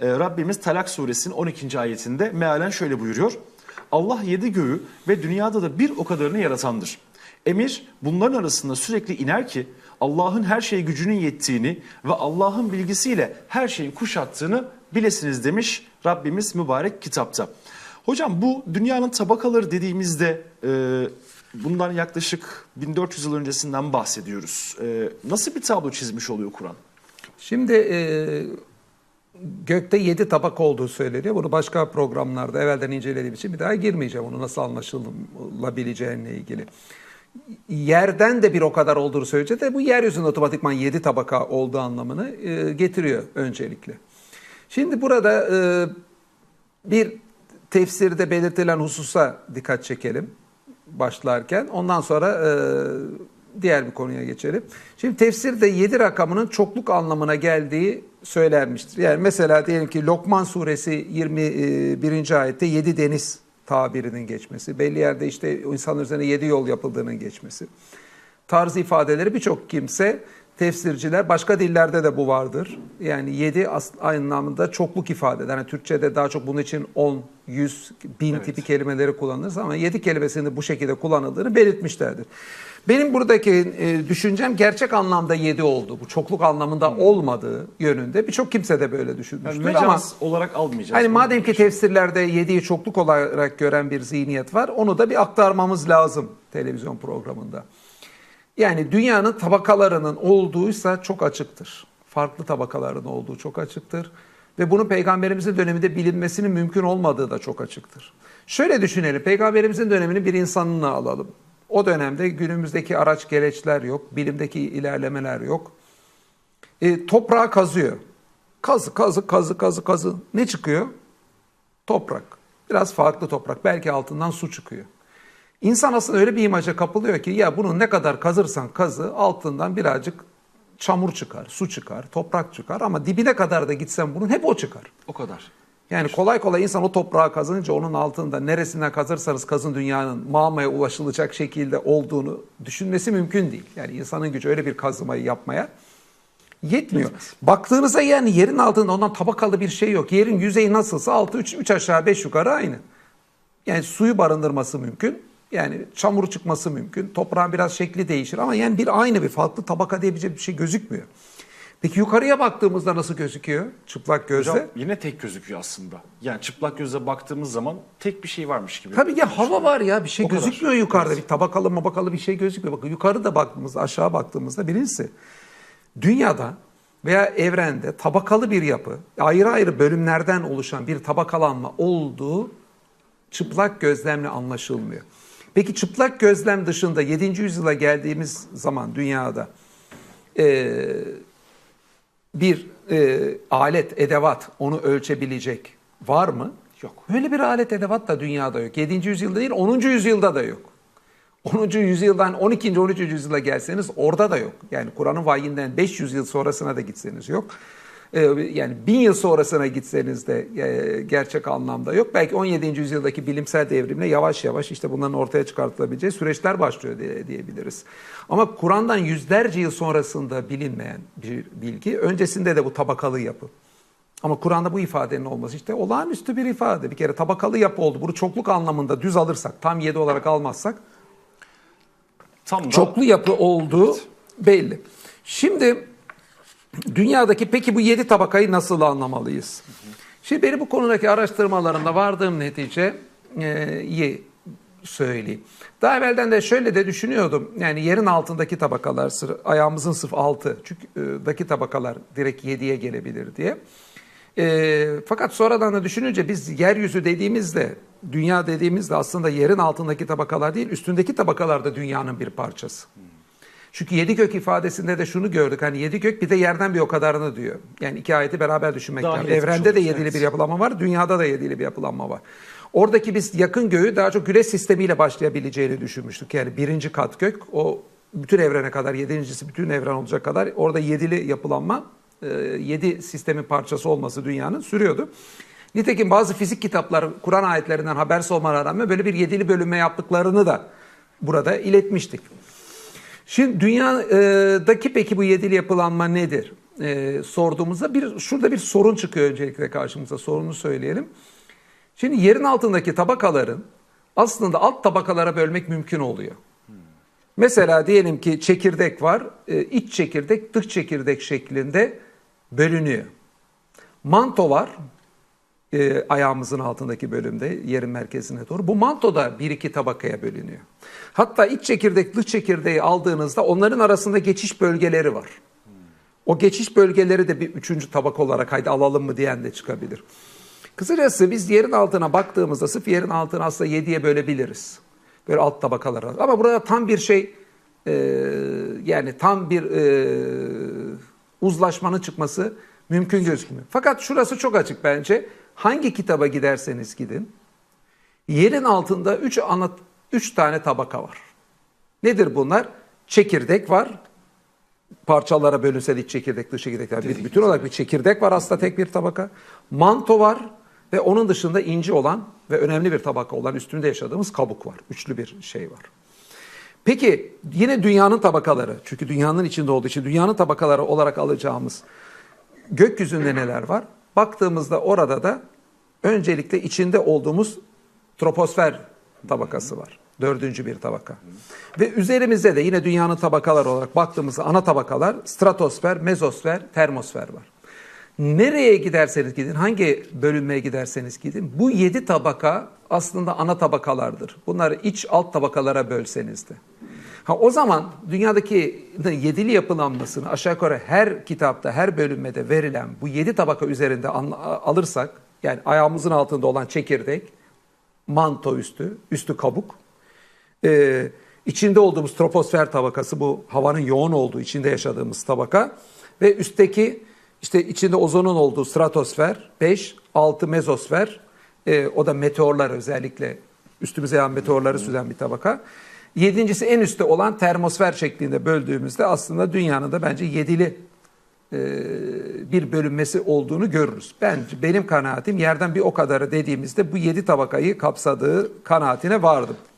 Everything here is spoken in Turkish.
e, Rabbimiz Talak suresinin 12. ayetinde mealen şöyle buyuruyor. Allah yedi göğü ve dünyada da bir o kadarını yaratandır. Emir bunların arasında sürekli iner ki Allah'ın her şeye gücünün yettiğini ve Allah'ın bilgisiyle her şeyin kuşattığını bilesiniz demiş Rabbimiz mübarek kitapta. Hocam bu dünyanın tabakaları dediğimizde e, bundan yaklaşık 1400 yıl öncesinden bahsediyoruz. E, nasıl bir tablo çizmiş oluyor Kur'an? Şimdi e, gökte yedi tabaka olduğu söyleniyor. Bunu başka programlarda evvelden incelediğim için bir daha girmeyeceğim. Onu nasıl anlaşılabileceğine ilgili. Yerden de bir o kadar olduğunu söyleyince de bu yeryüzünün otomatikman yedi tabaka olduğu anlamını e, getiriyor öncelikle. Şimdi burada e, bir tefsirde belirtilen hususa dikkat çekelim başlarken. Ondan sonra e, diğer bir konuya geçelim. Şimdi tefsirde 7 rakamının çokluk anlamına geldiği söylenmiştir. Yani mesela diyelim ki Lokman suresi 21. ayette 7 deniz tabirinin geçmesi. Belli yerde işte insanlar üzerine 7 yol yapıldığının geçmesi. Tarzı ifadeleri birçok kimse tefsirciler başka dillerde de bu vardır. Yani 7 aynı anlamda çokluk ifade eder. Yani Türkçe'de daha çok bunun için 10, 100, 1000 Evet. tipi kelimeleri kullanırız ama 7 kelimesinin bu şekilde kullanıldığını belirtmişlerdir. Benim buradaki e, düşüncem gerçek anlamda 7 oldu. Bu çokluk anlamında olmadığı yönünde. Birçok kimse de böyle Yani düşünmüştür mecaz ama olarak almayacağız. Hani madem ki tefsirlerde yediği çokluk olarak gören bir zihniyet var, onu da bir aktarmamız lazım televizyon programında. Yani dünyanın tabakalarının olduğuysa çok açıktır. Farklı tabakaların olduğu çok açıktır. Ve bunun peygamberimizin döneminde bilinmesinin mümkün olmadığı da çok açıktır. Şöyle düşünelim, peygamberimizin dönemini bir insanını alalım. O dönemde günümüzdeki araç gereçler yok, bilimdeki ilerlemeler yok. E, toprağı kazıyor. Kazı, kazı, kazı, kazı, kazı. Ne çıkıyor? Toprak. Biraz farklı toprak. Belki altından su çıkıyor. İnsan aslında öyle bir imaja kapılıyor ki ya bunu ne kadar kazırsan kazı altından birazcık çamur çıkar, su çıkar, toprak çıkar ama dibine kadar da gitsen bunun hep o çıkar. O kadar. Yani kolay kolay insan o toprağı kazınca onun altında neresinden kazırsanız kazın dünyanın mağmaya ulaşılacak şekilde olduğunu düşünmesi mümkün değil. Yani insanın gücü öyle bir kazımayı yapmaya yetmiyor. Baktığınızda yani yerin altında ondan tabakalı bir şey yok. Yerin yüzeyi nasılsa altı 3 3 aşağı 5 yukarı aynı. Yani suyu barındırması mümkün. Yani çamur çıkması mümkün. Toprağın biraz şekli değişir ama yani bir aynı bir farklı tabaka diyebilecek bir şey gözükmüyor. Peki yukarıya baktığımızda nasıl gözüküyor? Çıplak gözle. Hocam yine tek gözüküyor aslında. Yani çıplak gözle baktığımız zaman tek bir şey varmış gibi. Tabii ya hava var ya bir şey O kadar. gözükmüyor yukarıda. Bir tabakalı mabakalı bir şey gözükmüyor. Bakın yukarıda baktığımızda aşağı baktığımızda birincisi dünyada veya evrende tabakalı bir yapı ayrı ayrı bölümlerden oluşan bir tabakalanma olduğu çıplak gözlemle anlaşılmıyor. Peki çıplak gözlem dışında 7. yüzyıla geldiğimiz zaman dünyada eee, bir eee, alet, edevat onu ölçebilecek var mı? Yok. Öyle bir alet, edevat da dünyada yok. 7. yüzyılda değil 10. yüzyılda da yok. 10. yüzyıldan 12. 13. yüzyıla gelseniz orada da yok. Yani Kur'an'ın vahyinden 500 yıl sonrasına da gitseniz yok. Ee, Yani bin yıl sonrasına gitseniz de e, gerçek anlamda yok. Belki 17. yüzyıldaki bilimsel devrimle yavaş yavaş işte bunların ortaya çıkartılabileceği süreçler başlıyor diye, diyebiliriz. Ama Kur'an'dan yüzlerce yıl sonrasında bilinmeyen bir bilgi. Öncesinde de bu tabakalı yapı. Ama Kur'an'da bu ifadenin olması işte olağanüstü bir ifade. Bir kere tabakalı yapı oldu. Bunu çokluk anlamında düz alırsak, tam 7 olarak almazsak Tam da çoklu yapı olduğu belli. Şimdi dünyadaki peki bu yedi tabakayı nasıl anlamalıyız? Şimdi benim bu konudaki araştırmalarımda vardığım neticeyi söyleyeyim. Daha evvelden de şöyle de düşünüyordum. Yani yerin altındaki tabakalar, ayağımızın sırf altı, çünkü e, daki tabakalar direkt yediye gelebilir diye. E, fakat sonradan da düşününce biz yeryüzü dediğimizde, dünya dediğimizde aslında yerin altındaki tabakalar değil, üstündeki tabakalar da dünyanın bir parçası. Çünkü yedi gök ifadesinde de şunu gördük. Hani yedi gök bir de yerden bir o kadarını diyor. Yani iki ayeti beraber düşünmek Dahil lazım. Evrende de yedili evet. bir yapılanma var. Dünyada da yedili bir yapılanma var. Oradaki biz yakın göğü daha çok güneş sistemiyle başlayabileceğini düşünmüştük. Yani birinci kat gök o bütün evrene kadar yedincisi bütün evren olacak kadar orada yedili yapılanma e, yedi sistemin parçası olması dünyanın sürüyordu. Nitekim bazı fizik kitapları Kur'an ayetlerinden habersiz olmalarına rağmen böyle bir yedili bölünme yaptıklarını da burada iletmiştik. Şimdi dünyadaki peki bu yedili yapılanma nedir? e, sorduğumuzda bir şurada bir sorun çıkıyor öncelikle karşımıza. Sorunu söyleyelim. Şimdi yerin altındaki tabakaların aslında alt tabakalara bölmek mümkün oluyor. Mesela diyelim ki çekirdek var, e, iç çekirdek, dış çekirdek şeklinde bölünüyor. Manto var, e, ayağımızın altındaki bölümde, yerin merkezine doğru. Bu manto da bir iki tabakaya bölünüyor. Hatta iç çekirdek, dış çekirdeği aldığınızda onların arasında geçiş bölgeleri var. O geçiş bölgeleri de bir üçüncü tabak olarak haydi alalım mı diyen de çıkabilir. Kısacası biz yerin altına baktığımızda sırf yerin altını aslında yediye bölebiliriz. Böyle alt tabakalara. Ama burada tam bir şey e, yani tam bir e, uzlaşmanın çıkması mümkün gözükmüyor. Fakat şurası çok açık bence. Hangi kitaba giderseniz gidin yerin altında üç ana üç tane tabaka var. Nedir bunlar? Çekirdek var. Parçalara bölünse de iç çekirdek, dış çekirdek. Yani bir bütün olarak bir çekirdek var aslında tek bir tabaka. Manto var ve onun dışında inci olan ve önemli bir tabaka olan üstünde yaşadığımız kabuk var. Üçlü bir şey var. Peki yine dünyanın tabakaları. Çünkü dünyanın içinde olduğu için dünyanın tabakaları olarak alacağımız gökyüzünde neler var? Baktığımızda orada da öncelikle içinde olduğumuz troposfer tabakası var. Dördüncü bir tabaka. Ve üzerimizde de yine dünyanın tabakaları olarak baktığımızda ana tabakalar stratosfer, mezosfer, termosfer var. Nereye giderseniz gidin, hangi bölünmeye giderseniz gidin bu yedi tabaka aslında ana tabakalardır. Bunları iç alt tabakalara bölseniz de. Ha, o zaman dünyadaki yedili yapılanmasını aşağı yukarı her kitapta, her bölünmede verilen bu yedi tabaka üzerinde alırsak, yani ayağımızın altında olan çekirdek, manto üstü, üstü kabuk, ee, içinde olduğumuz troposfer tabakası bu havanın yoğun olduğu içinde yaşadığımız tabaka ve üstteki işte içinde ozonun olduğu stratosfer 5, 6 mezosfer Ee, o da meteorlar özellikle üstümüze yağan meteorları süzen bir tabaka. Yedincisi en üstte olan termosfer şeklinde böldüğümüzde aslında dünyanın da bence yedili e, bir bölünmesi olduğunu görürüz. Ben benim kanaatim yerden bir o kadarı dediğimizde bu yedi tabakayı kapsadığı kanaatine vardım.